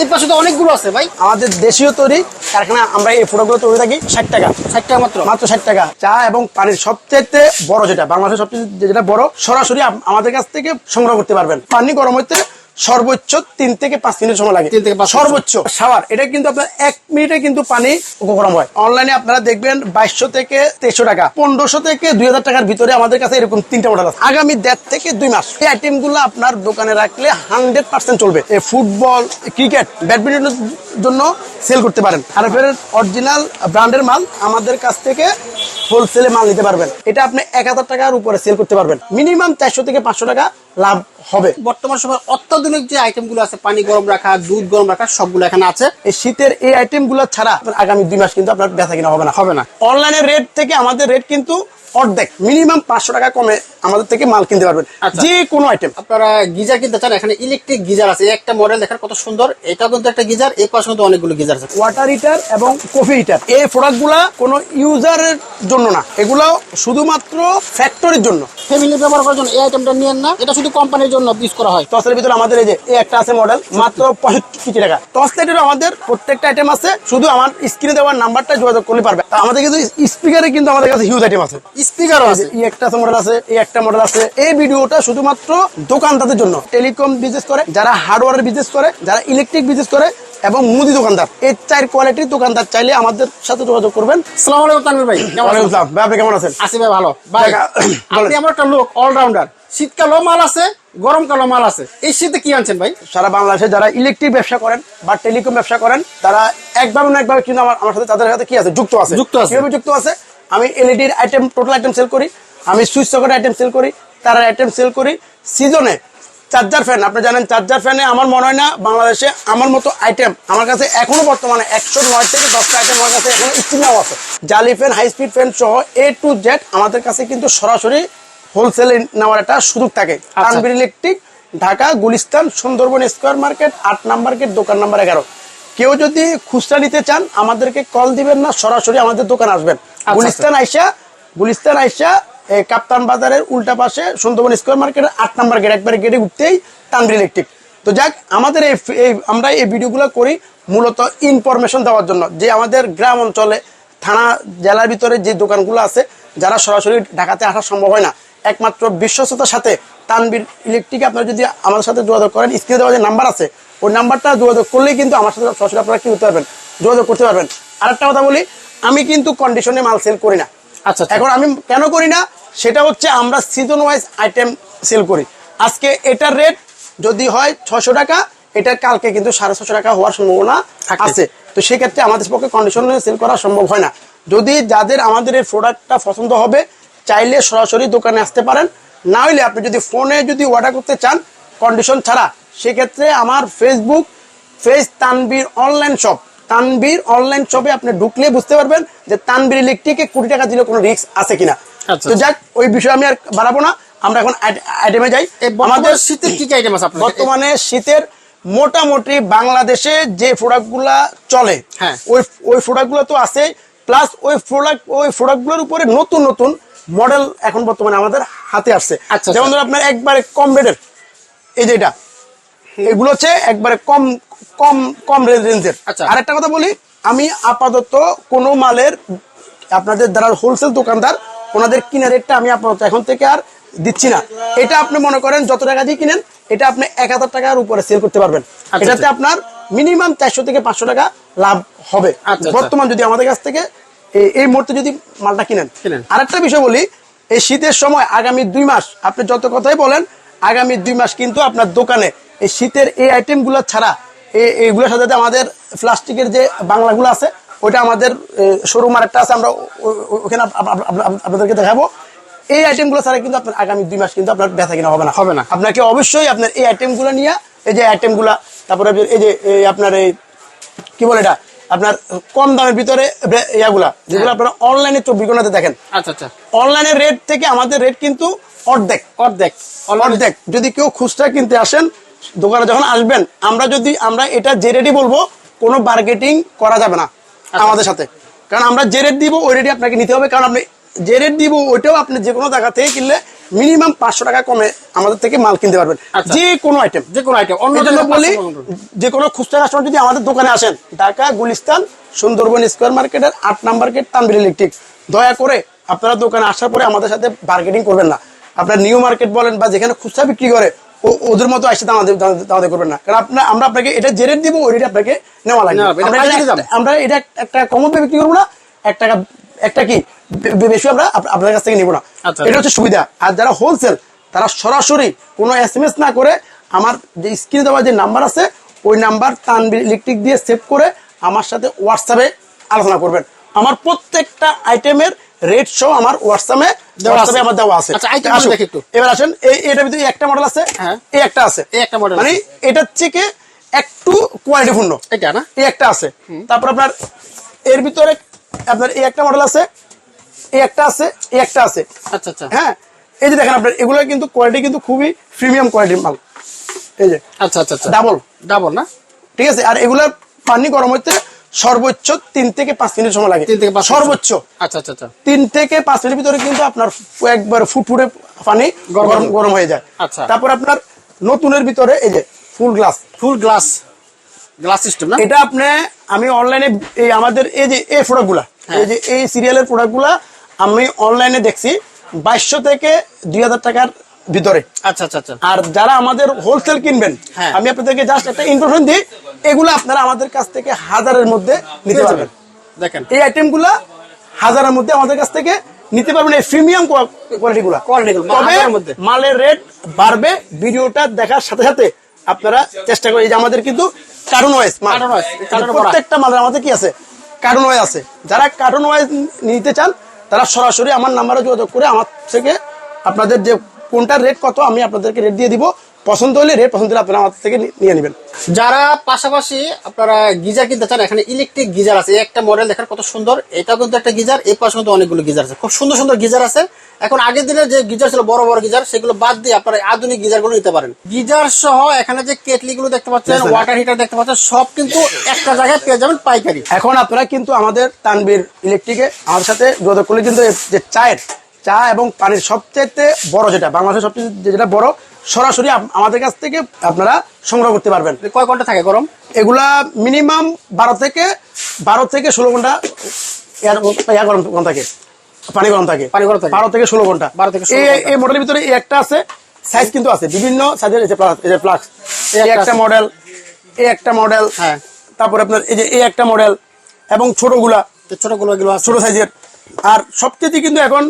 এই পাশে তো অনেকগুলো আছে ভাই। আমাদের দেশীয় তৈরি কারখানা আমরা এই প্রোডাক্টগুলো তৈরি থাকি ষাট টাকা। ষাট টাকা মাত্র? মাত্র ষাট টাকা। চা এবং পানির সবচেয়ে বড় যেটা বাংলাদেশের সবচেয়ে যেটা বড় সরাসরি আমাদের কাছ থেকে সংগ্রহ করতে পারবেন। পানি গরম হইতে সর্বোচ্চ তিন থেকে পাঁচ মিনিট সময় লাগে। তিন থেকে সর্বোচ্চ শাওয়ার এটা কিন্তু আপনার এক মিনিটে কিন্তু পানি গরম হয়। অনলাইনে আপনারা দেখবেন বাইশশো থেকে তেইশশো টাকা পনেরোশো থেকে দুই হাজার টাকার ভিতরে আমাদের কাছে এরকম তিনটা মডেল আছে। আগামী দেড় থেকে দুই মাস এই আইটেমগুলো আপনার দোকানে রাখলে হান্ড্রেড পার্সেন্ট চলবে। এই ফুটবল ক্রিকেট ব্যাডমিন্টনের জন্য সেল করতে পারেন। আর ফের অরিজিনাল ব্র্যান্ডের মাল আমাদের কাছ থেকে হোলসেলে মাল নিতে পারবেন। এটা আপনি এক হাজার টাকার উপরে সেল করতে পারবেন। মিনিমাম চারশো থেকে পাঁচশো টাকা লাভ হবে। বর্তমান সময় অত্যাধুনিক যে আইটেমগুলো আছে, পানি গরম রাখা, দুধ গরম রাখা, সবগুলো এখানে আছে এই শীতের এই আইটেমগুলো ছাড়া আগামী দুই মাস কিন্তু আপনার ব্যথা কিনা হবে না হবে না। অনলাইনের রেট থেকে আমাদের রেট কিন্তু অর্ধেক মিনিমাম পাঁচশো টাকা কমে আমাদের থেকে মাল কিনতে পারবেন। আচ্ছা। যে কোনো আইটেম আপনারা গিজার কিনতে চান এখানে ইলেকট্রিক গিজার আছে। একটা মডেল দেখেন কত সুন্দর। এটা কিন্তু একটা গিজার এই পাশে কিন্তু অনেকগুলো গিজার আছে। ওয়াটার হিটার এবং কফি হিটার এই প্রোডাক্টগুলা কোনো ইউজারের জন্য না। এগুলো শুধুমাত্র ফ্যাক্টরির জন্য। ফ্যামিলি ব্যবহার করার জন্য এই আইটেমটা নিয়েন না। এটা শুধু কোম্পানির জন্য ইউজ করা হয়। টসের ভিতরে আমাদের এই যে এই একটা আছে মডেল মাত্র পঁয়ষট্টি টাকা। টস লাইটের আমাদের প্রত্যেকটা আইটেম আছে। শুধু আমার স্ক্রিনে দেওয়ার নাম্বারটা যোগাযোগ করলে পারবে। আমাদের কিন্তু স্পিকারে কিন্তু আমাদের কাছে হিউজ আইটেম আছে। স্পিকারও আছে। এই একটা আছে মডেল আছে এই একটা মডেল আছে। এই ভিডিওটা শুধুমাত্র দোকানদারদের জন্য। টেলিকম বিজনেস করে যারা হার্ডওয়্যার বিজনেস করে যারা ইলেকট্রিক বিজনেস করে এবং মুদি দোকানদার। এই চার কোয়ালিটির দোকানদার চাইলে আমাদের সাথে যোগাযোগ করবেন। আসসালামু আলাইকুম তানভীর ভাই। ভাই, আপনি কেমন আছেন? আছি ভাই ভালো। ভাই আপনি আমার একটা লোক অলরাউন্ডার শীতকালেও মাল আছে গরমকালেও মাল আছে। এই শীতে কি আনছেন ভাই? সারা বাংলাদেশে যারা ইলেকট্রিক ব্যবসা করেন বা টেলিকম ব্যবসা করেন তারা একভাবে না একভাবে কিন্তু আমার আমার সাথে তাদের সাথে কি আছে? যুক্ত আছে। যুক্ত আছে। যুক্ত আছে? আমি এলইডির আইটেম টোটাল আইটেম সেল করি। আমি সুইচ সকেট আইটেম সেল করি তার আইটেম সেল করি। সিজনে চার্জার ফ্যান আপনি জানেন চার্জার ফ্যানে আমার মনে হয় না বাংলাদেশে আমার মতো আইটেম আমার কাছে এখনও বর্তমানে একশো নয় থেকে দশটা আইটেম আমার কাছে এখনও স্টিমাও আছে। জালি ফ্যান হাই স্পিড ফ্যান সহ এ টু জেড আমাদের কাছে কিন্তু সরাসরি হোলসেলে নেওয়ার একটা সুযোগ থাকে। Tanvir electric Dhaka Gulistan Sundarban square market আট নাম্বার গেট দোকান নাম্বার এগারো। কেউ যদি খুচরা নিতে চান আমাদেরকে কল দিবেন না সরাসরি আমাদের দোকান আসবেন। গুলিস্তান আইসা গুলিস্তান আইসা কাপ্তান বাজারের উল্টা পাশে সুন্দরবন স্কোয়ার মার্কেটের আট নাম্বার গেট, একবারে গেটে উঠতেই তানবির ইলেকট্রিক। তো যাক, আমাদের এই এই আমরা এই ভিডিওগুলো করি মূলত ইনফরমেশন দেওয়ার জন্য। যে আমাদের গ্রাম অঞ্চলে, থানা, জেলার ভিতরে যে দোকানগুলো আছে, যারা সরাসরি ঢাকাতে আসা সম্ভব হয় না, একমাত্র বিশ্বস্ততার সাথে তানবির ইলেকট্রিক আপনারা যদি আমাদের সাথে যোগাযোগ করেন, স্ক্রিনে দেওয়া যে নাম্বার আছে, ওই নাম্বারটা যোগাযোগ করলেই কিন্তু আমার সাথে সরাসরি আপনারা কি করতে পারবেন? যোগাযোগ করতে পারবেন। আরেকটা কথা বলি, আমি কিন্তু কন্ডিশনে মাল সেল করি না। আচ্ছা, আচ্ছা। এখন আমি কেন করি না? সেটা হচ্ছে আমরা সিজন ওয়াইজ আইটেম সেল করি। আজকে এটার রেট যদি হয় ছশো টাকা এটা কালকে কিন্তু সাড়ে ছশো টাকা হওয়ার সম্ভাবনা। আছে। তো সেক্ষেত্রে আমাদের পক্ষে কন্ডিশনে সেল করা সম্ভব হয় না। যদি যাদের আমাদের এই প্রোডাক্টটা পছন্দ হবে চাইলে সরাসরি দোকানে আসতে পারেন। না হলে আপনি যদি ফোনে যদি অর্ডার করতে চান কন্ডিশন ছাড়া সেক্ষেত্রে আমার Facebook face Tanvir online shop Tanvir online শপে আপনি ঢুকলে বুঝতে পারবেন যে তানবির ইলেকট্রিকে কোটি টাকা দিলে কোনো রিস্ক আছে কিনা। আচ্ছা। তো যাক ওই বিষয়ে আমি আর বাড়াবো না। আমরা এখন আইটেমে যাই। আমাদের শীতের কি কি আইটেম আছে বর্তমানে শীতের মোটামুটি বাংলাদেশে যে প্রোডাক্টগুলা চলে হ্যাঁ। ওই ওই প্রোডাক্টগুলো তো আছে প্লাস ওই প্রোডাক্ট ওই প্রোডাক্টগুলোর উপরে নতুন নতুন মডেল এখন বর্তমানে আমাদের হাতে আসছে। আচ্ছা, যেমন আচ্ছা। ধরুন আপনার একবারে কম রেটের এই যে এটা। এগুলো হচ্ছে একবারে কম কম কম রেঞ্জের আচ্ছা। আরেকটা কথা বলি আমি আপাতত কোনো মালের আপনাদের যারা হোলসেল দোকানদার ওনাদের কিনা রেটটা আমি আপাতত এখন থেকে আর দিচ্ছি না। এটা আপনি মনে করেন যত টাকা দিয়ে কিনেন এটা আপনি এক হাজার টাকার উপরে সেল করতে পারবেন। আচ্ছা, এটাতে আপনার মিনিমাম চারশো থেকে পাঁচশো টাকা লাভ হবে। আচ্ছা, আচ্ছা। বর্তমান যদি আমাদের কাছ থেকে এই- মুহূর্তে যদি মালটা কিনেন। কিনেন। আরেকটা বিষয় বলি এই শীতের সময় আগামী দুই মাস আপনি যত কথাই বলেন আগামী দুই মাস কিন্তু আপনার দোকানে এই শীতের এই আইটেমগুলো ছাড়া এই- এইগুলোর সাথে আমাদের প্লাস্টিকের যে বাংলাগুলো আছে ওইটা আমাদের শোরুম আর একটা আছে আমরা ওখানে আপ- আপ- আপ- আপ- আপনাদেরকে দেখাবো। এই আইটেমগুলো ছাড়া কিন্তু আপনার আগামী দুই মাস কিন্তু আপনার ব্যথা কিনা হবে না। হবে না। আপনাকে অবশ্যই আপনার এই আইটেমগুলো নিয়ে এই যে আইটেমগুলা তারপরে এই যে এই আপনার এই কি বলে এটা? আপনার কম দামের ভিতরে ইয়াগুলা যেগুলো আপনারা অনলাইনে চব্বিশ ঘন্টাতে দেখেন। আচ্ছা আচ্ছা। অনলাইনের রেট থেকে আমাদের রেট কিন্তু অর্ধেক। অর্ধেক। অর্ধেক। যদি কেউ খুচরা কিনতে আসেন দোকানে যখন আসবেন আমরা যদি আমরা এটা যে রেটই বলব কোনো বার্গেটিং করা যাবে না আমাদের সাথে। কারণ আমরা যে রেট দিব ওই রেটই আপনাকে নিতে হবে। কারণ আপনি যে রেট দিব ওইটাও আপনি যে কোনো জায়গা থেকে কিনলে মিনিমাম পাঁচশো টাকা কমে আমাদের থেকে মাল কিনতে পারবেন। আচ্ছা। যে কোনো আইটেম যে কোনো আইটেম অন্য জন্য বলি যে কোনো খুচরা কাস্টমার যদি আমাদের দোকানে আসেন ঢাকা গুলিস্তান সুন্দরবন স্কোয়ার মার্কেটের আট নাম্বার গেট তানবির ইলেকট্রিক দয়া করে আপনারা দোকানে আসার পরে আমাদের সাথে বার্গেটিং করবেন না। আপনার নিউ মার্কেট বলেন বা যেখানে খুচরা বিক্রি করে ওদের মতো আসতে আমাদের আমাদের করবেন না। কারণ আপনার আমরা আপনাকে এটা যে রেট দিব ওই রেট আপনাকে নেওয়া লাগবে। আমরা এটা একটা- আমরা এটা এক- কম দামে বিক্রি করব না এক টাকা একটা কি? বেশি আমরা আপ- আপনার কাছ থেকে নিবো না। আচ্ছা। এটা হচ্ছে সুবিধা। আর যারা হোলসেল তারা সরাসরি কোনো এস এম এস না করে আমার যে স্ক্রিনে দেওয়া যে নাম্বার আছে ওই নাম্বার তানবির ইলেকট্রিক দিয়ে সেভ করে আমার সাথে হোয়াটসঅ্যাপে আলোচনা করবেন। আমার প্রত্যেকটা আইটেমের রেট সহ আমার হোয়াটসঅ্যাপে। হোয়াটসঅ্যাপে আমার দেওয়া আছে। আচ্ছা, আসুন, দেখি একটু। এবার আসেন এই এটার ভিতরে একটা মডেল আছে হ্যাঁ। এই একটা আছে। এই একটা model মানে এটার থেকে একটু কোয়ালিটিপূর্ণ। এটা না? এই একটা আছে। তারপর আপনার এর ভিতরে আপনার এই একটা মডেল আছে এই একটা আছে এই একটা আছে। আচ্ছা আচ্ছা। হ্যাঁ? এই যে দেখেন আপনার এগুলো কিন্তু কোয়ালিটি কিন্তু খুবই প্রিমিয়াম কোয়ালিটির মাল। এই যে আচ্ছা আচ্ছা আচ্ছা। ডাবল ডাবল না? ঠিক আছে? আর এগুলোর পানি গরম হতে সর্বোচ্চ তিন থেকে পাঁচ মিনিট সময় লাগে। সর্বোচ্চ। আচ্ছা আচ্ছা আচ্ছা। তিন থেকে পাঁচ মিনিটের ভিতরে কিন্তু আপনার একবার ফুটফুটে পানি গরম গরম হয়ে যায়। আচ্ছা। তারপর আপনার নতুনের ভিতরে এই যে full glass. Full glass. Glass system না? এটা আপনি আমি অনলাইনে এই আমাদের এই যে এই প্রোডাক্টগুলা হ্যাঁ। এই যে এই সিরিয়ালের প্রোডাক্টগুলা আমি অনলাইনে দেখছি। বাইশশো থেকে দুই হাজার টাকার ভিতরে। আচ্ছা আচ্ছা আচ্ছা। আর যারা আমাদের হোলসেল কিনবেন হ্যাঁ। আমি আপনাদেরকে জাস্ট একটা ইনফরমেশন দিই এগুলো আপনারা আমাদের কাছ থেকে হাজারের মধ্যে নিতে পারবেন। দেখেন। এই আইটেমগুলা হাজারের মধ্যে আমাদের কাছ থেকে নিতে পারবেন এই প্রিমিয়াম কোয়ালিটি গুলা তবে। মালের রেট বাড়বে ভিডিওটা দেখার সাথে সাথে আপনারা চেষ্টা করি যে আমাদের কিন্তু কার্টুন ওয়াইজ wise, carton প্রত্যেকটা মালের আমাদের কি আছে? কার্টুন ওয়াইজ আছে। যারা কার্টুন ওয়াইজ নিতে চান তারা সরাসরি আমার নাম্বারে যোগাযোগ করে আমার থেকে আপনাদের যে কোনটার রেট কত আমি আপনাদেরকে রেট দিয়ে দিব। পছন্দ হলে রেট পছন্দ হলে আপনারা আমার থেকে নিয়ে নেবেন। যারা পাশাপাশি আপনারা গিজার কিনতে চান এখানে ইলেকট্রিক গিজার আছে। একটা মডেল দেখেন কত সুন্দর। এটা কিন্তু একটা গিজার এই পাশে কিন্তু অনেকগুলো গিজার আছে। খুব সুন্দর সুন্দর গিজার আছে। এখন আগের দিনে যে গিজার ছিল বড় বড় গিজার সেগুলো বাদ দিয়ে আপনারা আধুনিক গিজারগুলো নিতে পারেন। গিজার সহ এখানে যে কেটলি গুলো দেখতে পাচ্ছেন ওয়াটার হিটার দেখতে পাচ্ছেন সব কিন্তু একটা জায়গায় পেয়ে যাবেন পাইকারি। এখন আপনারা কিন্তু আমাদের তানবির ইলেকট্রিকে আমার সাথে যোগাযোগ করলে কিন্তু যে চায়ের চা এবং পানির সবচেয়ে বড় যেটা বাংলাদেশের সবচেয়ে যেটা বড় সরাসরি আমাদের কাছ থেকে আপনারা সংগ্রহ করতে পারবেন। কয় ঘণ্টা থাকে গরম? এগুলা মিনিমাম বারো থেকে বারো থেকে ষোলো ঘণ্টা এয়ার গরম গরম থাকে পানি গরম থাকে। পানি গরম থাকে। বারো থেকে ষোলো ঘণ্টা। 12 থেকে 16 এই মডেলের ভিতরে এই একটা আছে সাইজ কিন্তু আছে বিভিন্ন সাইজের এই যে প্লাস এই যে এই একটা মডেল এই একটা মডেল হ্যাঁ। তারপর আপনার এই যে এই একটা মডেল এবং ছোটগুলা তো ছোটগুলো ছোট সাইজের আর সবচেয়ে কিন্তু এখন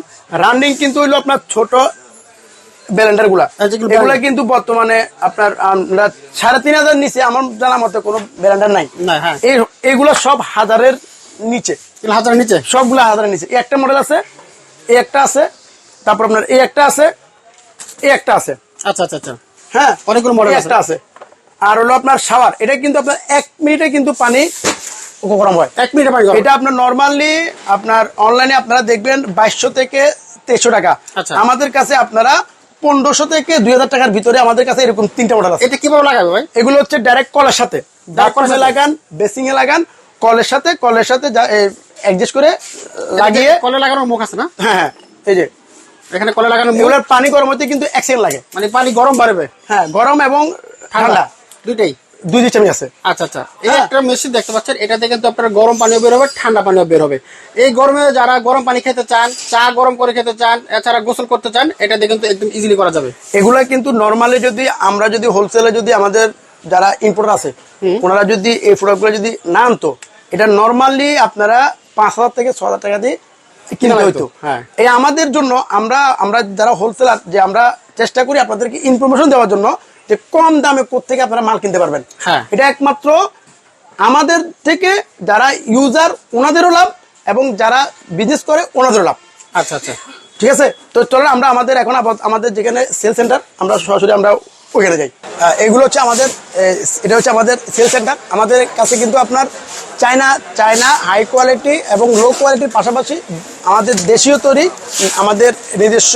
রানিং কিন্তু হইল আপনার ছোটগুলা আর এগুলা কিন্তু বর্তমানে আপনার আমরা সাড়ে তিন হাজার নিচে আমার জানা মতে কোনো ব্লেন্ডার নাই। না, হ্যাঁ। এই এগুলো সব হাজারের নিচে। হাজারের নিচে? সবগুলো হাজারের নিচে। একটা মডেল আছে এই একটা আছে তারপর আপনার এই একটা আছে এই একটা আছে। আচ্ছা আচ্ছা আচ্ছা। হ্যাঁ অনেকগুলো একটা আছে। আর হলো আপনার শাওয়ার এটা কিন্তু আপনার এক মিনিটে কিন্তু পানি গরম হয়। এক মিনিটে পানি এটা আপনার নর্মালি আপনার অনলাইনে আপনারা দেখবেন বাইশশো থেকে তেইশশো টাকা। আচ্ছা। আমাদের কাছে আপনারা পনেরোশো থেকে দুই হাজার টাকার ভিতরে আমাদের কাছে এরকম তিনটা মডেল আছে। এটা কীভাবে লাগাবে ভাই? এগুলো হচ্ছে ডাইরেক্ট কলের সাথে। কলের কলে সাথে? লাগান বেসিং এ লাগান কলের সাথে কলের সাথে অ্যাডজাস্ট করে লাগিয়ে কলে লাগানোর মুখ আছে না? হ্যাঁ হ্যাঁ এই যে। এখানে কলে লাগানোর মুখ? এগুলোর পানি গরম হতে কিন্তু এক সেকেন্ড লাগে। মানে পানি গরম বাড়বে? হ্যাঁ গরম এবং ঠান্ডা। দুইটাই? দুই সিস্টেমই আছে। আচ্ছা আচ্ছা। এই। একটা মেশিন দেখতে পাচ্ছেন এটাতে কিন্তু আপনার গরম পানিও বের হবে ঠান্ডা পানিও বের হবে। এই গরমে যারা গরম পানি খেতে চান চা গরম করে খেতে চান এছাড়া গোসল করতে চান এটা দিয়ে কিন্তু একদম ইজিলি করা যাবে। এগুলা কিন্তু নর্মালি যদি আমরা যদি হোলসেলে যদি আমাদের যারা ইম্পোর্টার আছে ওনারা যদি এই প্রোডাক্টগুলো যদি না আনতো এটা নর্মালি আপনারা পাঁচ হাজার থেকে ছ হাজার টাকা দিয়ে কিনতে কিনা হইতো। হইতো, হ্যাঁ। এই আমাদের জন্য আমরা আমরা যারা হোলসেলার যে আমরা চেষ্টা করি আপনাদেরকে ইনফরমেশন দেওয়ার জন্য যে কম দামে কোথেকে আপনারা মাল কিনতে পারবেন। হ্যাঁ। এটা একমাত্র আমাদের থেকে যারা ইউজার ওনাদেরও লাভ এবং যারা বিজনেস করে ওনাদেরও লাভ। আচ্ছা আচ্ছা। ঠিক আছে? তো চলেন আমরা আমাদের এখন আমাদের যেখানে সেল সেন্টার আমরা সরাসরি আমরা ওখানে যাই। এগুলো হচ্ছে আমাদের এটা হচ্ছে আমাদের সেল সেন্টার আমাদের কাছে কিন্তু আপনার চায়না চায়না হাই কোয়ালিটি এবং লো কোয়ালিটির পাশাপাশি আমাদের দেশীয় তৈরি আমাদের নিজস্ব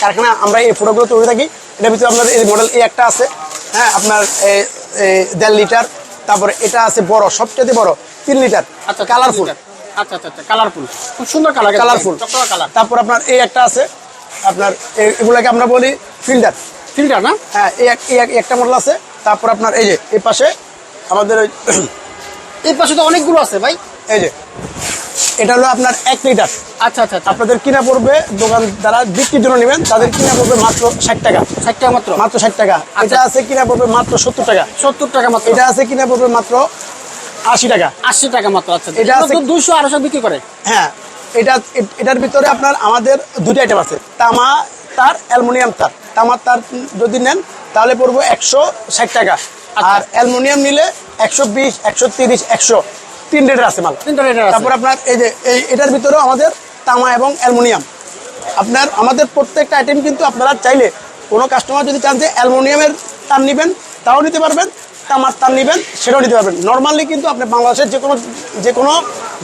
কারখানা আমরা এই প্রোডাক্টগুলো তৈরি থাকি। এটার ভিতরে আপনার এই মডেল এই একটা আছে হ্যাঁ আপনার এ, এ, দেড় লিটার তারপরে এটা আছে বড় সবচেয়ে বড় তিন লিটার আচ্ছা কালারফুল আচ্ছা আচ্ছা আচ্ছা কালারফুল খুব সুন্দর কালার কালারফুল কালার তারপর আপনার এই একটা আছে আপনার এ- এগুলাকে আমরা বলি ফিল্টার ফিল্টার না? হ্যাঁ একটা মডেল আছে তারপর আপনার এই যে এই পাশে আমাদের এই পাশে তো অনেকগুলো আছে ভাই। এই যে এটা হলো আপনার এক লিটার আচ্ছা আচ্ছা আচ্ছা। আপনাদের কিনা পড়বে দোকান যারা বিক্রির জন্য নেবেন তাদের কিনা পড়বে মাত্র ষাট টাকা। ষাট টাকা মাত্র? মাত্র ষাট টাকা। এটা আছে কিনা পড়বে মাত্র সত্তর টাকা। সত্তর টাকা মাত্র? এটা আছে কিনা পড়বে মাত্র আশি টাকা। আশি টাকা মাত্র আচ্ছা। এটা এটা আছে- দুশো আড়াইশো বিক্রি করে? হ্যাঁ এটা এটার ভিতরে আপনার আমাদের দুটো আইটেম আছে। তামা তার অ্যালুমিনিয়াম তার। তামার তার যদি নেন তাহলে পড়ব একশো ষাট টাকা। আর অ্যালুমিনিয়াম নিলে একশো বিশ একশো তিরিশ একশো। তিন রেটের আছে মাল। তিনটা রেটার আছে। তারপর আপনার এই যে এই এটার ভিতরেও আমাদের তামা এবং অ্যালুমিনিয়াম। আপনার আমাদের প্রত্যেকটা আইটেম কিন্তু আপনারা চাইলে কোনো কাস্টমার যদি চান যে অ্যালুমিনিয়ামের তার নেবেন তাও নিতে পারবেন তামার তার নেবেন সেটাও নিতে পারবেন। নর্মালি কিন্তু আপনি বাংলাদেশের যে কোনো যে কোনো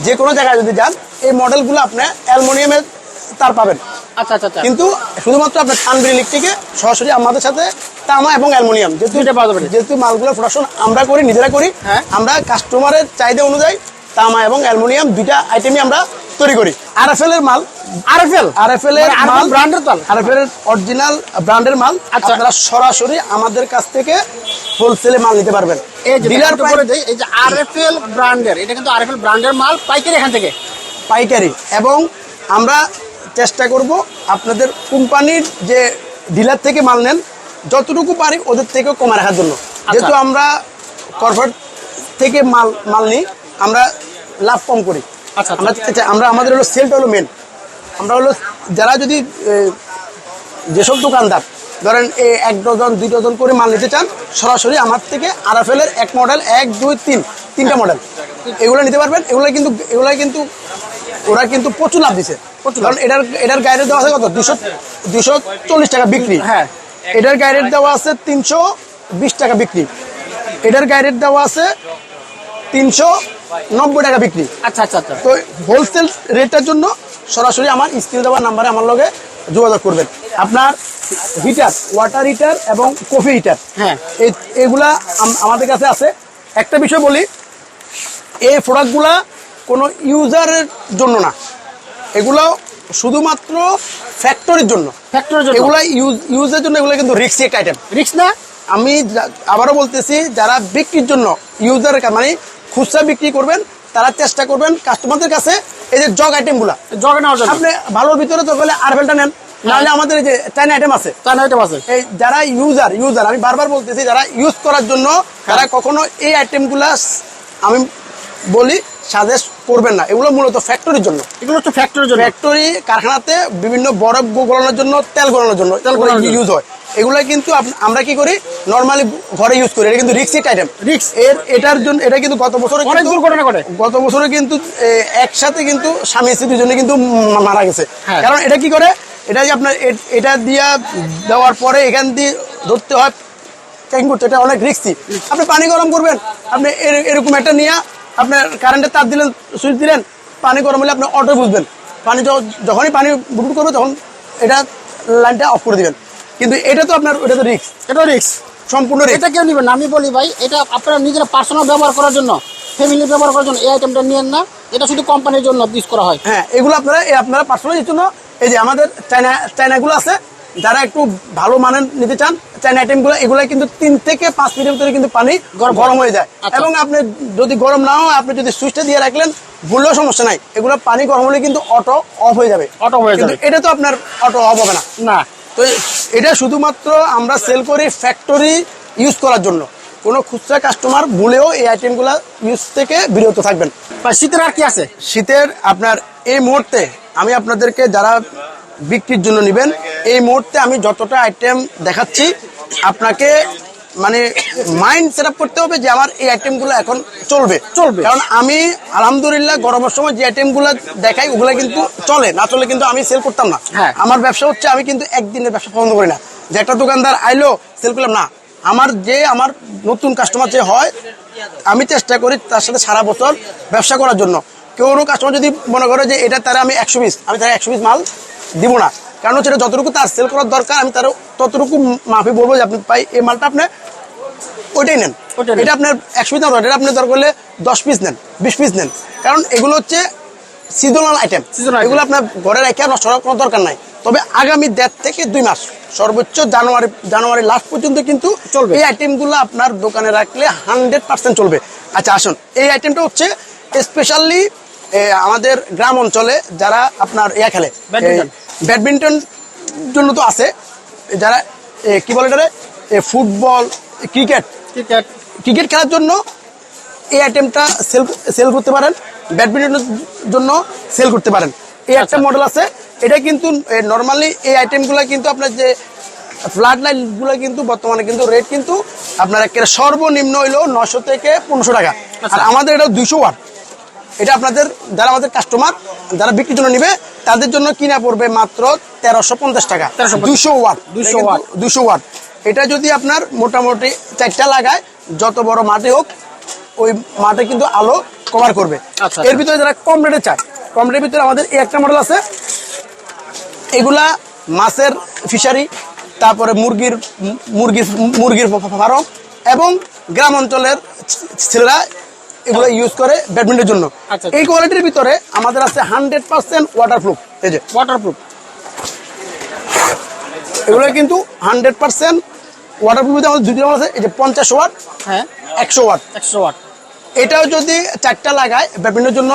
যে কোনো জায়গায় যদি যান এই মডেলগুলো আপনি অ্যালুমিনিয়ামের তার পাবেন। আচ্ছা আচ্ছা আচ্ছা। কিন্তু শুধুমাত্র আপনার তানবির ইলেকট্রিকে সরাসরি আমাদের সাথে তামা এবং অ্যালুমিনিয়াম যেহেতু যাবে। যেহেতু মালগুলো প্রোডাকশন আমরা করি নিজেরা করি হ্যাঁ। আমরা কাস্টমারের চাহিদা অনুযায়ী তামা এবং অ্যালুমিনিয়াম দুইটা আইটেমই আমরা তৈরি করি। আরএফএল এর মাল। আরএফএল আরএফএল এর আরএফএল মাল। ব্র্যান্ডের তাল আরএফএল এর অরিজিনাল ব্র্যান্ডের মাল। আচ্ছা। আপনারা সরাসরি আমাদের কাছ থেকে হোলসেলে মাল নিতে পারবেন। এই যে ডিলার ডিলার করে দেই এই যে আরএফএল ব্র্যান্ডের এটা কিন্তু আরএফএল ব্র্যান্ডের মাল পাইকারি এখান থেকে। পাইকারি। এবং আমরা চেষ্টা করব আপনাদের কোম্পানির যে ডিলার থেকে মাল নেন যতটুকু পারি ওদের থেকে কমে রাখার জন্য। যেহেতু আমরা কর্পোরেট থেকে মাল মাল নিই আমরা লাভ কম করি। আচ্ছা, আচ্ছা। আমরা আমাদের হলো সেলটা হলো মেন আমরা হলো যারা যদি যেসব দোকানদার ধরেন এই এক ডজন দুই ডজন করে মাল নিতে চান সরাসরি আমার থেকে আরাফেলের এক মডেল এক দুই তিন তিনটা মডেল এগুলো নিতে পারবেন এগুলো কিন্তু এগুলো কিন্তু ওরা কিন্তু প্রচুর লাভ দিছে। কারণ এটার এটার দেওয়া আছে কত? দুশো দুশো চল্লিশ টাকা বিক্রি। হ্যাঁ। এটার দেওয়া আছে তিনশো বিশ টাকা বিক্রি। এটার দেওয়া আছে তিনশো নব্বই টাকা বিক্রি। আচ্ছা আচ্ছা আচ্ছা। তো হোলসেল রেটটার জন্য সরাসরি আমার স্ক্রিন দেওয়ার নাম্বারে আমার লগে যোগাযোগ করবেন। আপনার হিটার ওয়াটার হিটার এবং কফি হিটার হ্যাঁ। এই এগুলা আম- আমাদের কাছে আছে। একটা বিষয় বলি এই প্রোডাক্টগুলা কোনো ইউজারের জন্য না। এগুলো শুধুমাত্র ফ্যাক্টরির জন্য। ফ্যাক্টরির জন্য। এগুলা ইউজ ইউজের জন্য এগুলো কিন্তু রিক্সি একটা আইটেম রিক্স না? আমি আবারও বলতেছি যারা বিক্রির জন্য ইউজারের কা- মানে খুচরা বিক্রি করবেন তারা চেষ্টা করবেন কাস্টমারদের কাছে এই যে জগ আইটেমগুলা জগ নেওয়ার জন্য। আপনি ভালোর ভিতরে তো গেলে আরবেলটা নেন নাহলে আমাদের এই যে চাইনা আইটেম আছে। তার আইটেম আছে। এই যারা ইউজার ইউজার আমি বারবার বলতেছি যারা ইউজ করার জন্য তারা কখনো এই আইটেমগুলা আমি বলি সাজেস্ট করবেন না। এগুলো মূলত ফ্যাক্টরির জন্য। এগুলো হচ্ছে ফ্যাক্টরির জন্য। ফ্যাক্টরি কারখানাতে বিভিন্ন বরফ গলানোর জন্য তেল গলানোর জন্য তেল। ইউজ হয়। এগুলো কিন্তু আমরা কি করি? নর্মালি ঘরে ইউজ করি। এটা কিন্তু রিক্সিট আইটেম রিক্স এর এটার জন্য এটা কিন্তু গত বছরে অনেক দুর্ঘটনা ঘটে। গত বছরে কিন্তু একসাথে কিন্তু স্বামী স্ত্রী দুজনে কিন্তু মারা গেছে। হ্যাঁ। কারণ এটা কি করে? এটা যে আপনার এটা দিয়া দেওয়ার পরে এখান দিয়ে ধরতে হয় চেকিং করতে। এটা অনেক রিক্সি আপনি পানি গরম করবেন আপনি এর- এরকম একটা নিয়ে আপনার কারেন্টের তার দিলেন সুইচ দিলেন পানি গরম হলে আপনি অটো বুঝবেন। পানি যখনই পানি বুটবুট করবে তখন এটা লাইনটা অফ করে দিবেন। কিন্তু এটা তো আপনার এটা তো রিক্স এটা রিক্স সম্পূর্ণ এটা কেউ নিবেন আমি বলি ভাই এটা আপনারা নিজেরা পার্সোনাল ব্যবহার করার জন্য ফ্যামিলি ব্যবহার করার জন্য এই আইটেমটা নিয়েন না। এটা শুধু কোম্পানির জন্য ইউজ করা হয়। হ্যাঁ এগুলো আপনারা এই আপনারা পার্সোনাল জন্য এই যে আমাদের চায়না চায়নাগুলো আছে যারা একটু ভালো মানের নিতে চান চায়না আইটেমগুলো এগুলো কিন্তু তিন থেকে পাঁচ মিনিটের ভিতরে কিন্তু পানি গরম- হয়ে যায়। আচ্ছা। এবং আপনি যদি গরম না হয় আপনি যদি সুইচটা দিয়ে রাখলেন ভুললেও সমস্যা নাই। এগুলো পানি গরম হলে কিন্তু অটো অফ হয়ে যাবে। অটো হয়ে যাবে। এটা তো আপনার অটো অফ হবে না। না। তো এটা শুধুমাত্র আমরা সেল করি ফ্যাক্টরি ইউজ করার জন্য। কোনো খুচরা কাস্টমার ভুলেও এই আইটেমগুলো ইউজ থেকে বিরত থাকবেন। শীতের আর কি আছে? শীতের আপনার এই মুহূর্তে আমি আপনাদেরকে যারা বিক্রির জন্য নেবেন। এই মুহূর্তে আমি যতটা আইটেম দেখাচ্ছি আপনাকে মানে মাইন্ড সেট আপ করতে হবে যে আমার এই আইটেমগুলো এখন চলবে। চলবে। কারণ আমি আলহামদুলিল্লাহ গরমের সময় যে আইটেমগুলো দেখাই ওগুলো কিন্তু চলে। না চলে কিন্তু আমি সেল করতাম না। হ্যাঁ। আমার ব্যবসা হচ্ছে আমি কিন্তু একদিনের ব্যবসা পছন্দ করি না। যে একটা দোকানদার আইলো সেল করলাম না। আমার যে আমার নতুন কাস্টমার যে হয় আমি চেষ্টা করি তার সাথে সারা বছর ব্যবসা করার জন্য। কেউ কাস্টমার যদি মনে করে যে এটা তারা আমি একশো পিস আমি তারা একশো পিস মাল দিব না। কারণ হচ্ছে এটা যতটুকু তার সেল করার দরকার আমি তার ততটুকু মাফি বলব যে আপনি পাই এই মালটা আপনি ওইটাই নেন। এটা আপনার একশো পিস না এটা আপনি দরকার করলে দশ পিস নেন বিশ পিস নেন। কারণ এগুলো হচ্ছে সিজনাল আইটেম এগুলো আপনার ঘরে রেখে নষ্ট করার কোনো দরকার নাই। তবে আগামী দেড় থেকে দুই মাস সর্বোচ্চ জানুয়ারি জানুয়ারি লাস্ট পর্যন্ত কিন্তু চলবে। এই আইটেমগুলো আপনার দোকানে রাখলে হান্ড্রেড পার্সেন্ট চলবে। আচ্ছা আসুন। এই আইটেমটা হচ্ছে স্পেশালি আমাদের গ্রাম অঞ্চলে যারা আপনার ইয়া খেলে ব্যাডমিন্টন। জন্য তো আছে। যারা কি বলে এটারে এ, ফুটবল ক্রিকেট। ক্রিকেট। ক্রিকেট খেলার জন্য এই আইটেমটা সেল সেল করতে পারেন। ব্যাডমিন্টনের জন্য সেল করতে পারেন। এই একটা আচ্ছা। মডেল আছে। এটা কিন্তু নর্মালি এই আইটেমগুলো কিন্তু আপনার যে ফ্লাড লাইটগুলো কিন্তু বর্তমানে কিন্তু রেট কিন্তু আপনার একেবারে সর্বনিম্ন হইল নশো থেকে পনেরোশো টাকা। আর আচ্ছা। আমাদের এটা দুইশো ওয়াট। এটা আপনাদের যারা আমাদের কাস্টমার যারা বিক্রির জন্য নিবে তাদের জন্য কিনা পড়বে মাত্র তেরোশো পঞ্চাশ টাকা। 1350 দুইশো ওয়াট। 200 ওয়াট। দুশো ওয়াট। এটা যদি আপনার মোটামুটি চারটা লাগায় যত বড় মাঠে হোক ওই মাঠে কিন্তু আলো কভার করবে। আচ্ছা, এর ভিতরে যারা কম রেটে চায় কম রেটের ভিতরে আমাদের এই একটা মডেল আছে। এগুলা মাছের ফিশারি তারপরে মুরগির মুরগির মুরগির ফার্ম এবং গ্রাম অঞ্চলের ছেলেরা এগুলো ইউজ করে ব্যাডমিন্টনের জন্য। আচ্ছা। এই কোয়ালিটির ভিতরে আমাদের আছে হান্ড্রেড পার্সেন্ট ওয়াটারপ্রুফ এই যে। ওয়াটারপ্রুফ এগুলো কিন্তু হান্ড্রেড পার্সেন্ট ওয়াটারপ্রুফ আমাদের রকম আছে এই যে পঞ্চাশ ওয়াট হ্যাঁ। একশো ওয়াট একশো ওয়াট এটাও যদি চারটা লাগায় ব্যাডমিন্টনের জন্য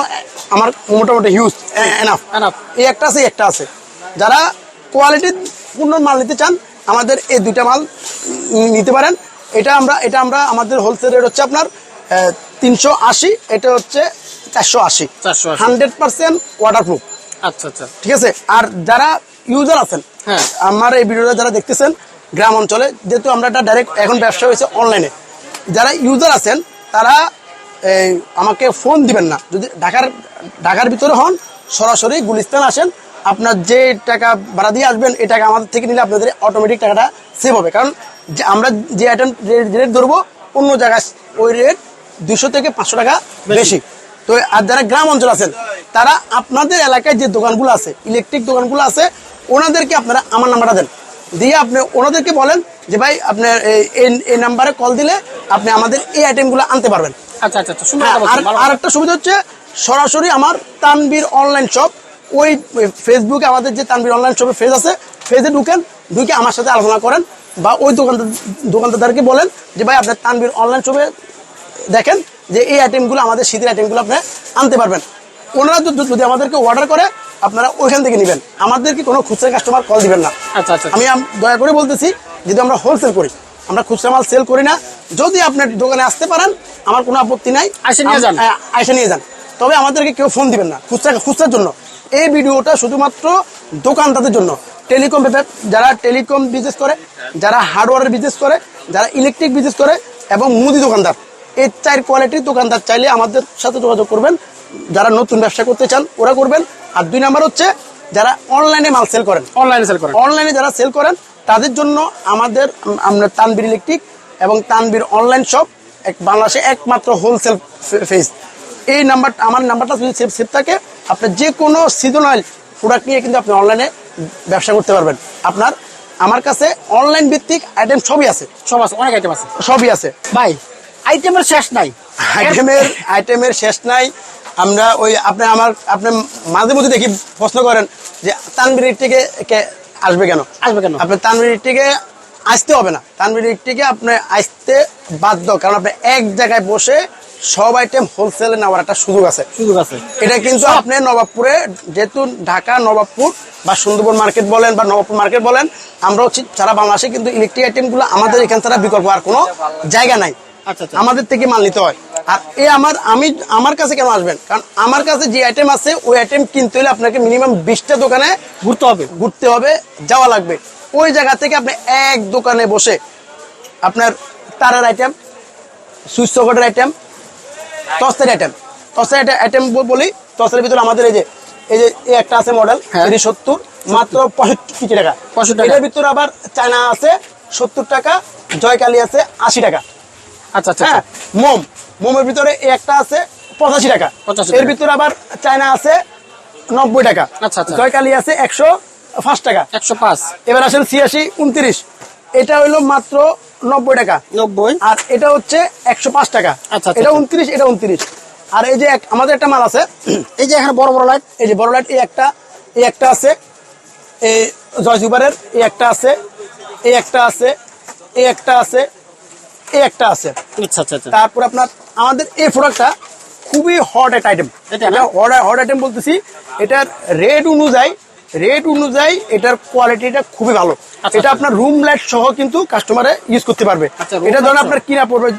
আমার মোটামুটি হিউজ এনাফ Enough। এই একটা আছে একটা আছে। যারা কোয়ালিটি পূর্ণ মাল নিতে চান আমাদের এই দুইটা মাল নিতে পারেন। এটা আমরা এটা আমরা আমাদের হোলসেল রেট হচ্ছে আপনার তিনশো আশি এটা হচ্ছে চারশো আশি। 480 হান্ড্রেড পার্সেন্ট ওয়াটারপ্রুফ আচ্ছা আচ্ছা। ঠিক আছে? আর যারা ইউজার আছেন হ্যাঁ। আমার এই ভিডিওটা যারা দেখতেছেন গ্রাম অঞ্চলে যেহেতু আমরা এটা ডাইরেক্ট এখন ব্যবসা হয়েছে অনলাইনে যারা ইউজার আছেন তারা এই আমাকে ফোন দিবেন না। যদি ঢাকার ঢাকার ভিতরে হন সরাসরি গুলিস্তান আসেন আপনার যে টাকা ভাড়া দিয়ে আসবেন এই টাকা আমাদের থেকে নিলে আপনাদের অটোমেটিক টাকাটা সেভ হবে। কারণ আমরা যে আইটেম রেট ধরবো অন্য জায়গায় ওই রেট দুশো থেকে পাঁচশো টাকা বেশি। তো আর যারা গ্রাম অঞ্চল আছেন তারা আপনাদের এলাকায় যে দোকানগুলো আছে ইলেকট্রিক দোকানগুলো আছে ওনাদেরকে আপনারা আমার নাম্বারটা দেন। দিয়ে আপনি ওনাদেরকে বলেন যে ভাই আপনার এই- নাম্বারে কল দিলে আপনি আমাদের এই আইটেমগুলো আনতে পারবেন। আচ্ছা আচ্ছা আচ্ছা হ্যাঁ, আর একটা সুবিধা হচ্ছে সরাসরি আমার তানবীর অনলাইন শপ ওই ফেসবুকে আমাদের যে তানবীর অনলাইন শপে ফেজ আছে ফেজে ঢুকেন ঢুকে আমার সাথে আলোচনা করেন বা ওই দোকানদার দোকানদারকে বলেন যে ভাই আপনার তানবীর অনলাইন শপে দেখেন যে এই আইটেমগুলো আমাদের শীতের আইটেমগুলো আপনি আনতে পারবেন। ওনারা যদি যদি আমাদেরকে অর্ডার করে আপনারা ওইখান থেকে নেবেন। আমাদেরকে কোনো খুচরা কাস্টমার কল দিবেন না। আচ্ছা আচ্ছা আমি দয়া করে বলতেছি যদি আমরা হোলসেল করি আমরা খুচরা মাল সেল করি না যদি আপনার দোকানে আসতে পারেন আমার কোনো আপত্তি নাই। আইসে নিয়ে যান। আম- আ- আইসে নিয়ে যান। তবে আমাদেরকে কেউ ফোন দিবেন না খুচরা খুচরার জন্য। এই ভিডিওটা শুধুমাত্র দোকানদারদের জন্য। টেলিকম ব্যাপার যারা টেলিকম বিজনেস করে যারা হার্ডওয়্যারের বিজনেস করে যারা ইলেকট্রিক বিজনেস করে এবং মুদি দোকানদার। এই চার কোয়ালিটির দোকানদার চাইলে আমাদের সাথে যোগাযোগ করবেন। যারা নতুন ব্যবসা করতে চান ওরা করবেন। আর দুই নাম্বার হচ্ছে যারা অনলাইনে মাল সেল করেন। অনলাইনে সেল করেন। অনলাইনে যারা সেল করেন তাদের জন্য আমাদের আমরা তানবির ইলেকট্রিক এবং তানবির অনলাইন শপ এক বাংলাদেশে একমাত্র হোলসেল ফেস এই নাম্বার আমার নাম্বারটা যদি সেভ সেভ থাকে আপনি যে কোনো সিজনাল প্রোডাক্ট নিয়ে কিন্তু আপনি অনলাইনে ব্যবসা করতে পারবেন। আপনার আমার কাছে অনলাইন ভিত্তিক আইটেম সবই আছে। সব আছে অনেক আইটেম আছে। সবই আছে। ভাই আইটেমের শেষ নাই। আইটেমের আইটেমের শেষ নাই। আমরা ওই আপনি আমার আপনি মাঝে মধ্যে দেখি প্রশ্ন করেন যে তানবির থেকে কে আসবে কেন? আসবে কেন? আপনি তানবির থেকে আসতে হবে না। তানবির থেকে আপনি আসতে বাধ্য কারণ আপনি এক জায়গায় বসে সব আইটেম হোলসেলে নেওয়ার একটা সুযোগ আছে। সুযোগ আছে। এটা কিন্তু আপনি নবাবপুরে যেহেতু ঢাকা নবাবপুর বা সুন্দরবন মার্কেট বলেন বা নবাবপুর মার্কেট বলেন আমরা হচ্ছে সারা বাংলাদেশে কিন্তু ইলেকট্রিক আইটেমগুলো আমাদের এখান ছাড়া বিকল্প আর কোনো জায়গা নাই। আমাদের থেকে মাল নিতে হয়। আর এই আমার আমি আমার কাছে কেন আসবেন? কারণ আমার কাছে যে আইটেম আছে ওই আইটেম কিনতে হলে আপনাকে মিনিমাম বিশটা দোকানে ঘুরতে হবে। ঘুরতে হবে যাওয়া লাগবে। ওই জায়গা থেকে আপনি এক দোকানে বসে আপনার তারার আইটেম সুইচ সকেটের আইটেম টসের আইটেম টসের আইটেম বলি টসের ভিতরে আমাদের এই যে এই যে এই একটা আছে মডেল হ্যাঁ। এটি সত্তর মাত্র পঁয়ষট্টি টাকা। 65 টাকা। এটার ভিতরে আবার চায়না আছে সত্তর টাকা জয়কালী আছে আশি টাকা। আচ্ছা আচ্ছা হ্যাঁ মোম। মোমের ভিতরে একটা আছে পঁচাশি টাকা। 85 এর ভিতরে আবার চায়না আছে নব্বই টাকা। আচ্ছা, আচ্ছা। জয়কালী আছে একশো পাঁচ টাকা। একশো পাঁচ। এবার আসেন ছিয়াশি উনত্রিশ। এটা হইল মাত্র নব্বই টাকা। নব্বই। আর এটা হচ্ছে একশো পাঁচ টাকা। আচ্ছা, আচ্ছা, এটা আচ্ছা। উনত্রিশ এটা উনত্রিশ। আর এই যে আমাদের একটা মাল আছে। এই যে এখানে বড় বড় লাইট এই যে বড় লাইট এই একটা এই একটা আছে। এই জয় সুপারের এই একটা আছে। এই একটা আছে। এই একটা আছে। এই একটা আছে। আচ্ছা আচ্ছা আচ্ছা। তারপর আপনার আমাদের এই প্রোডাক্টটা খুবই হট একটা আইটেম এটা হট আইটেম বলতেছি এটার রেট অনুযায়ী রেট অনুযায়ী এটার কোয়ালিটিটা খুবই ভালো। এটা। আপনার রুম লাইট সহ কিন্তু কাস্টমারে ইউজ করতে পারবে। এটা ধরুন আপনার কিনা পড়বে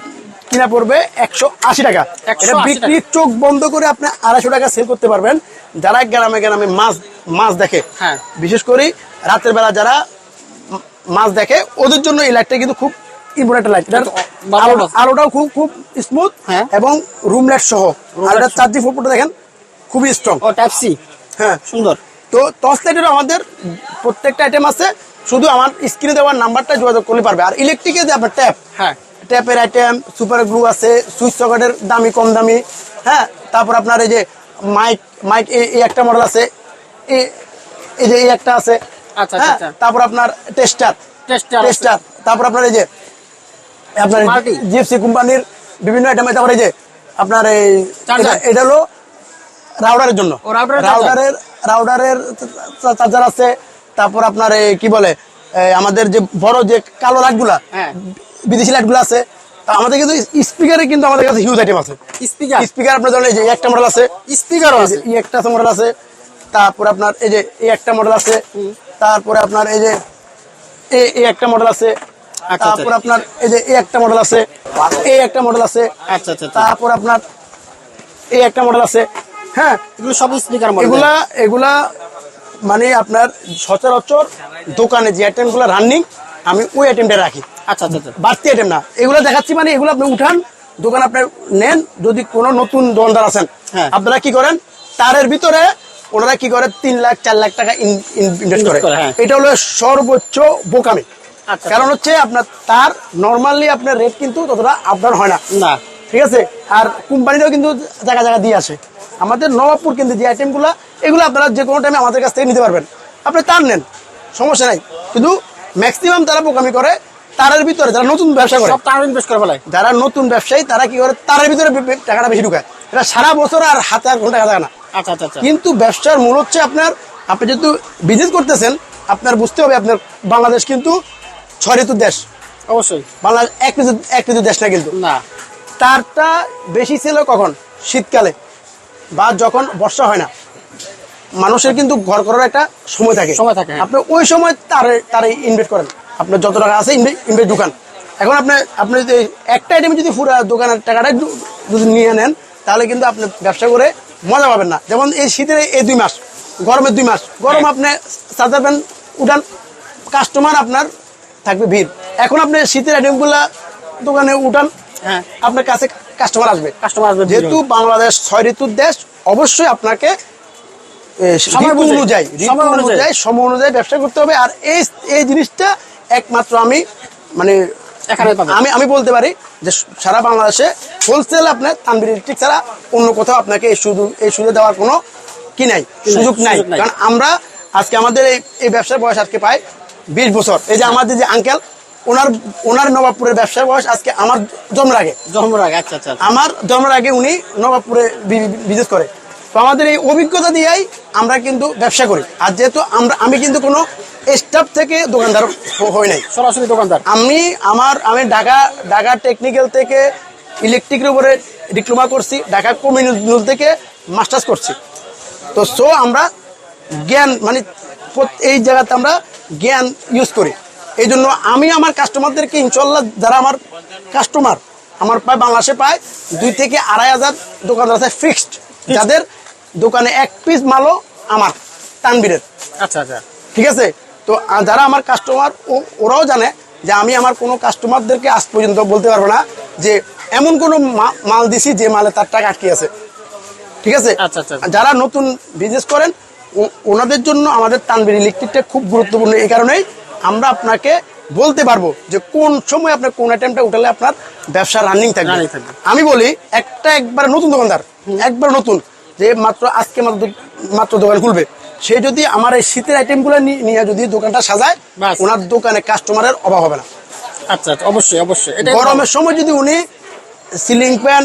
কিনা পড়বে একশো আশি টাকা। 180 এটা বিক্রি চোখ বন্ধ করে আপনি আড়াইশো টাকা সেল করতে পারবেন। যারা গ্রামে গ্রামে মাছ মাছ দেখে হ্যাঁ। বিশেষ করে রাতের বেলা যারা মাছ দেখে ওদের জন্য এই লাইটটা কিন্তু খুব ইম্পর্টেন্ট লাইট। এটা তো ভালো আলোটাও খুব খুব স্মুথ হ্যাঁ। এবং রুম লাইট সহ। সহ। চার্জিং ফোরটা দেখেন খুবই স্ট্রং ও টাইপ সি হ্যাঁ। সুন্দর। তো টর্চ লাইটের আমাদের প্রত্যেকটা আইটেম আছে। শুধু আমার স্ক্রিনে দেওয়ার নাম্বারটা যোগাযোগ করলে পারবে। আর ইলেকট্রিকের যে আপনার ট্যাপ হ্যাঁ। ট্যাপের আইটেম সুপার গ্লু আছে সুইচ সকেটের দামি কম দামি। হ্যাঁ তারপর আপনার এই যে মাইক মাইক এই একটা মডেল আছে। এই এই যে এই একটা আছে। আচ্ছা, হ্যাঁ, আচ্ছা। তারপর আপনার টেস্টার আছে। টেস্টার তারপর আপনার এই যে আপনার জিএফসি কোম্পানির বিভিন্ন আইটেম তারপর এই যে আপনার এই। এটা- হলো রাউডারের জন্য। রাউডারের রাউডারের চার্জার আছে। তারপর আপনার এই কি বলে আমাদের যে বড় যে কালো লাইটগুলা হ্যাঁ। বিদেশি লাইটগুলো আছে আমাদের কিন্তু স্পিকারে কিন্তু আমাদের কাছে হিউজ আইটেম আছে। স্পিকার? স্পিকার আপনার ধরেন এই যে একটা মডেল আছে। স্পিকারও আছে। এই একটা মডেল আছে। তারপর আপনার এই যে এই একটা মডেল আছে। তারপরে আপনার এই যে এই একটা মডেল আছে। তারপর আপনার এই যে এই একটা মডেল আছে এই একটা মডেল আছে আচ্ছা আচ্ছা আচ্ছা। তারপর আপনার এই একটা মডেল আছে হ্যাঁ এগুলো সব স্পিকার মডেল এগুলা এগুলা মানে আপনার সচরাচর দোকানে যে আইটেমগুলো রানিং আমি ওই আইটেমটা রাখি আচ্ছা আচ্ছা আচ্ছা বাড়তি আইটেম না এগুলো দেখাচ্ছি মানে এগুলো আপনি উঠান দোকান আপনি নেন যদি কোনো নতুন দোকানদার আছেন হ্যাঁ। আপনারা কি করেন তারের ভিতরে ওনারা কি করে তিন লাখ চার লাখ টাকা ইনভেস্ট করে হ্যাঁ। এটা হলো সর্বোচ্চ বোকামি আচ্ছা। কারণ হচ্ছে আপনার তার নর্মালি আপনার রেট কিন্তু ততটা আপডাউন হয় না। না। ঠিক আছে? আর কোম্পানিরাও কিন্তু জায়গা জায়গা দিয়ে আসে। আমাদের নবাবপুর কিন্তু যে আইটেমগুলো এগুলো আপনারা যে কোনো টাইমে আমাদের কাছ থেকে নিতে পারবেন। আপনি তার নেন সমস্যা নাই। কিন্তু ম্যাক্সিমাম তারা বোকামি করে তারের ভিতরে যারা নতুন ব্যবসা করে সব ইনভেস্ট করে ফেলায়। যারা নতুন ব্যবসায়ী তারা কি করে? তারের ভিতরে টাকাটা বেশি ঢুকায়। এটা সারা বছর আর হাতে আর কোনো টাকা থাকে না। আচ্ছা আচ্ছা আচ্ছা। কিন্তু ব্যবসার মূল হচ্ছে আপনার আপনি যেহেতু বিজনেস করতেছেন আপনার বুঝতে হবে আপনার বাংলাদেশ কিন্তু ছয় ঋতুর দেশ। অবশ্যই। বাংলাদেশ এক ঋতু এক ঋতুর দেশ না কিন্তু? না। তারটা বেশি ছিল কখন? শীতকালে। বা যখন বর্ষা হয় না। মানুষের কিন্তু ঘর করার একটা সময় থাকে। সময় থাকে, হ্যাঁ। আপনি ওই সময় তারে তারে ইনভেস্ট করেন। আপনার যত টাকা আছে ইনভেস্ট ঢুকান এখন আপনি আপনি যদি একটা আইটেম যদি পুরো দোকানের টাকাটা যদি নিয়ে নেন তাহলে কিন্তু আপনি ব্যবসা করে মজা পাবেন না। যেমন এই শীতের এই দুই মাস গরমের দুই মাস। গরম আপনি চার্জার উঠান। কাস্টমার আপনার থাকবে ভিড়। এখন আপনি শীতের আইটেমগুলা দোকানে উঠান হ্যাঁ। আপনার কাছে কাস্টমার আসবে। কাস্টমার আসবে যেহেতু বাংলাদেশ ছয় ঋতুর দেশ অবশ্যই আপনাকে অনুযায়ী অনুযায়ী। সময় অনুযায়ী। ব্যবসা করতে হবে। আর এই এই জিনিসটা একমাত্র আমি মানে এখানে আমি আমি বলতে পারি যে সারা বাংলাদেশে হোলসেল আপনার তানবির ইলেকট্রিক ছাড়া অন্য কোথাও আপনাকে এই সুযোগ এই সুযোগ দেওয়ার কোনো কি নাই সুযোগ নাই। সুযোগ নাই। কারণ আমরা আজকে আমাদের এই এই ব্যবসার বয়স আজকে পাই বিশ বছর। এই যে আমাদের যে আঙ্কেল ওনার ওনার নবাবপুরের ব্যবসার বয়স আজকে আমার জন্মের আগে। জন্মর আগে আচ্ছা আচ্ছা আচ্ছা। আমার জন্মের আগে উনি নবাবপুরে বিজনেস করে। তো আমাদের এই অভিজ্ঞতা দিয়েই আমরা কিন্তু ব্যবসা করি। আর যেহেতু আমরা আমি কিন্তু কোনো স্টাফ থেকে দোকানদার হই নাই। সরাসরি দোকানদার? আমি আমার আমি ঢাকা ঢাকা টেকনিক্যাল থেকে ইলেকট্রিকের উপরে ডিপ্লোমা করছি ঢাকা কমিউনিটি থেকে মাস্টার্স করছি। তো সো আমরা জ্ঞান মানে এই জায়গাতে আমরা জ্ঞান ইউজ করি। এই জন্য আমি আমার কাস্টমারদেরকে ইনশাল্লাহ যারা আমার কাস্টমার আমার প্রায় বাংলাদেশে প্রায় দুই থেকে আড়াই হাজার দোকানদার আছে ফিক্সড যাদের দোকানে এক পিস মালও আমার তানবীরের আচ্ছা আচ্ছা। ঠিক আছে? তো যারা আমার কাস্টমার ও ওরাও জানে যে আমি আমার কোনো কাস্টমারদেরকে আজ পর্যন্ত বলতে পারব না যে এমন কোনো মাল দিছি যে মালে তার টাকা আটকে আছে। ঠিক আছে? আচ্ছা, আচ্ছা। যারা নতুন বিজনেস করেন ওনাদের জন্য আমাদের তানবির ইলেকট্রিকটা খুব গুরুত্বপূর্ণ। এই কারণেই আমরা আপনাকে বলতে পারব যে কোন সময় আপনার কোন আইটেমটা উঠালে আপনার ব্যবসা রানিং থাকবে। আমি বলি একটা একবার নতুন দোকানদার একবার নতুন যে মাত্র আজকে মাত্র মাত্র দোকান খুলবে। সে যদি আমার এই শীতের আইটেমগুলো নিয়ে যদি দোকানটা সাজায়। ওনার দোকানে কাস্টমারের অভাব হবে না। আচ্ছা আচ্ছা অবশ্যই অবশ্যই। গরমের সময় যদি উনি সিলিং ফ্যান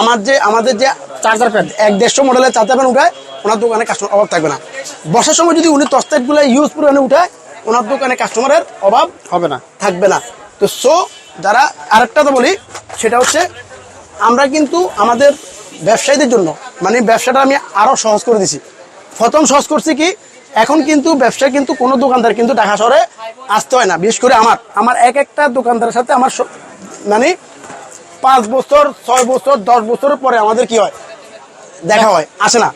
আমার যে আমাদের যে চার্জার প্যান্ট এক দেড়শো মডেলের চার্জার প্যান্ট উঠায় ওনার দোকানে কাস্টমার অভাব থাকবে না। বর্ষার সময় যদি উনি তস্তাইটগুলো ইউজ করে উনি উঠায়, ওনার দোকানে কাস্টমারের অভাব হবে না, থাকবে না। তো সো যারা আরেকটা তো বলি, সেটা হচ্ছে আমরা কিন্তু আমাদের ব্যবসায়ীদের জন্য মানে ব্যবসাটা আমি আরও সহজ করে দিছি। প্রথম সহজ করছি কি, এখন কিন্তু ব্যবসা কিন্তু কোনো দোকানদার কিন্তু ঢাকা শহরে আসতে হয় না, বিশেষ করে আমার। আমার এক একটা দোকানদারের সাথে আমার মানে পাঁচ বছর, ছয় বছর, দশ বছরের পরে আমাদের কি হয়? দেখা হয়, আসে না।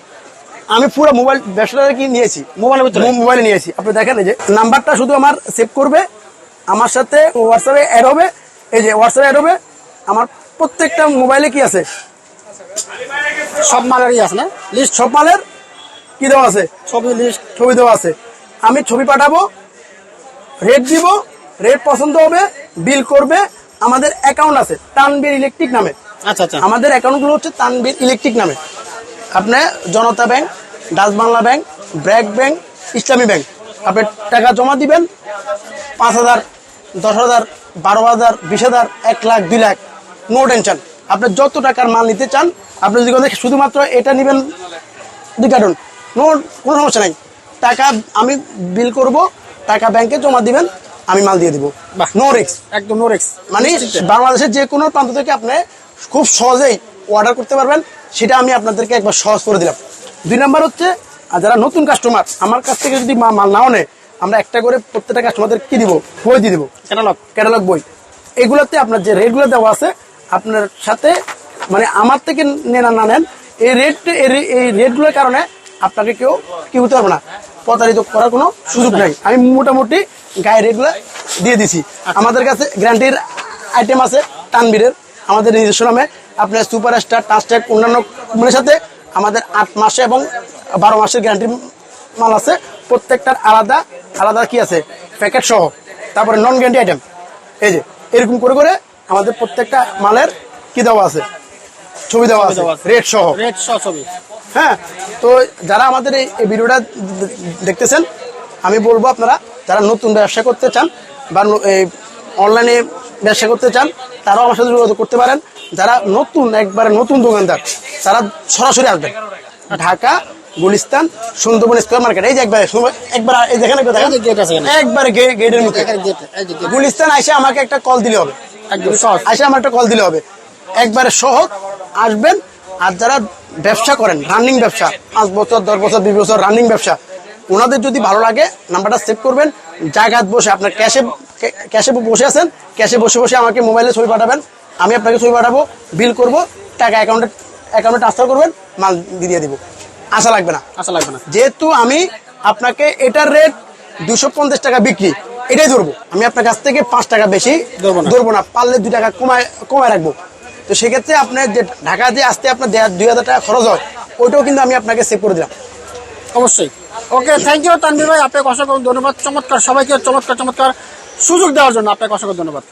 আমি পুরো মোবাইল ব্যবসাটা কি নিয়েছি? মোবাইলের ভিতরে? মোবাইলে নিয়েছি। আপনি দেখেন এই যে নাম্বারটা শুধু আমার সেভ করবে আমার সাথে হোয়াটসঅ্যাপে অ্যাড হবে এই যে হোয়াটসঅ্যাপে অ্যাড হবে আমার প্রত্যেকটা মোবাইলে কি আছে? সব মালেরই আছে না? লিস্ট সব মালের কি দেওয়া আছে? ছবি লিস্ট ছবি দেওয়া আছে। আমি ছবি পাঠাবো রেট দিব রেট পছন্দ হবে বিল করবে আমাদের অ্যাকাউন্ট আছে তানবীর ইলেকট্রিক নামে। আচ্ছা আচ্ছা। আমাদের অ্যাকাউন্টগুলো হচ্ছে তানবীর ইলেকট্রিক নামে। আপনি Janata bank Dutch Bangla bank BRAC bank Islami bank. আপনি টাকা জমা দিবেন পাঁচ হাজার দশ হাজার বারো হাজার বিশ হাজার এক লাখ দুই লাখ। নো টেনশন আপনি যত টাকার মাল নিতে চান আপনি যদি শুধুমাত্র এটা নেবেন দুই কার্টুন নো কোনো সমস্যা নাই। টাকা আমি বিল করব টাকা ব্যাংকে জমা দিবেন আমি মাল দিয়ে দিব। বাহ। নো রিক্স একদম নোরেক্স মানে বাংলাদেশের যে কোনো প্রান্ত থেকে আপনি খুব সহজেই অর্ডার করতে পারবেন। সেটা আমি আপনাদেরকে একবার সহজ করে দিলাম। দুই নাম্বার হচ্ছে আর যারা নতুন কাস্টমার আমার কাছ থেকে যদি মাল নাও নেয় আমরা একটা করে প্রত্যেকটা কাস্টমারদের কি দিব? বই দিয়ে দিব। ক্যাটালগ ক্যাটালগ বই। এগুলোতে আপনার যে রেটগুলো দেওয়া আছে আপনার সাথে মানে আমার থেকে নেন না নেন এই রেট এই রেটগুলোর কারণে আপনাকে কেউ কি হতে পারবে না প্রতারিত করার কোনো সুযোগ নাই। আমি মোটামুটি গায়ে রেটগুলো দিয়ে দিছি। আমাদের কাছে গ্যারান্টির আইটেম আছে তানবীরের আমাদের নিজস্ব নামে। আপনার সুপার স্টার টাস্টেক অন্যান্য কোম্পানির সাথে আমাদের আট মাসে এবং বারো মাসের গ্যারান্টি মাল আছে। প্রত্যেকটার আলাদা আলাদা কি আছে? প্যাকেট সহ। তারপরে নন গ্যারান্টি আইটেম এই যে এরকম করে করে আমাদের প্রত্যেকটা মালের কি দেওয়া আছে? ছবি দেওয়া আছে। রেট সহ। রেড সহ ছবি। হ্যাঁ তো যারা আমাদের এই এই ভিডিওটা দেখতেছেন আমি বলব আপনারা যারা নতুন ব্যবসা করতে চান বা এই অনলাইনে ব্যবসা করতে চান তারাও আমার সাথে যোগাযোগ করতে পারেন। যারা নতুন একবারে নতুন দোকানদার তারা সরাসরি আসবেন। Dhaka Gulistan Sundarban square market. এই যে একবার একবার এই যেখানে। একবারে গেটের মুখে। গুলিস্তান আইসে আমাকে একটা কল দিলে হবে। আইসে আমার একটা কল দিলে হবে। একবারে সহজ আসবেন। আর যারা ব্যবসা করেন রানিং ব্যবসা পাঁচ বছর দশ বছর বিশ বছর রানিং ব্যবসা ওনাদের যদি ভালো লাগে নাম্বারটা সেভ করবেন। জায়গায় বসে আপনার ক্যাশে ক্যাশে বসে আছেন। ক্যাশে বসে বসে আমাকে মোবাইলে ছবি পাঠাবেন। আমি আপনাকে ছবি পাঠাবো বিল করব টাকা অ্যাকাউন্টে অ্যাকাউন্টে ট্রান্সফার করবেন মাল দিয়ে দিব। আশা লাগবে না। আশা লাগবে না। যেহেতু আমি আপনাকে এটার রেট দুশো পঞ্চাশ টাকা বিক্রি এটাই ধরবো। আমি আপনার কাছ থেকে পাঁচ টাকা বেশি ধরবো না। ধরবো না। পারলে দুই টাকা কমায় কমায় রাখব। তো সেক্ষেত্রে আপনার যে ঢাকা যে আসতে আপনার দেড়- দুই হাজার টাকা খরচ হয় ওইটাও কিন্তু আমি আপনাকে সেভ করে দিলাম। অবশ্যই। ওকে থ্যাংক ইউ তানভীর ভাই আপনাকে অসংখ্য ধন্যবাদ। চমৎকার সবাইকে চমৎকার চমৎকার। সুযোগ দেওয়ার জন্য আপনাকে অসংখ্য ধন্যবাদ।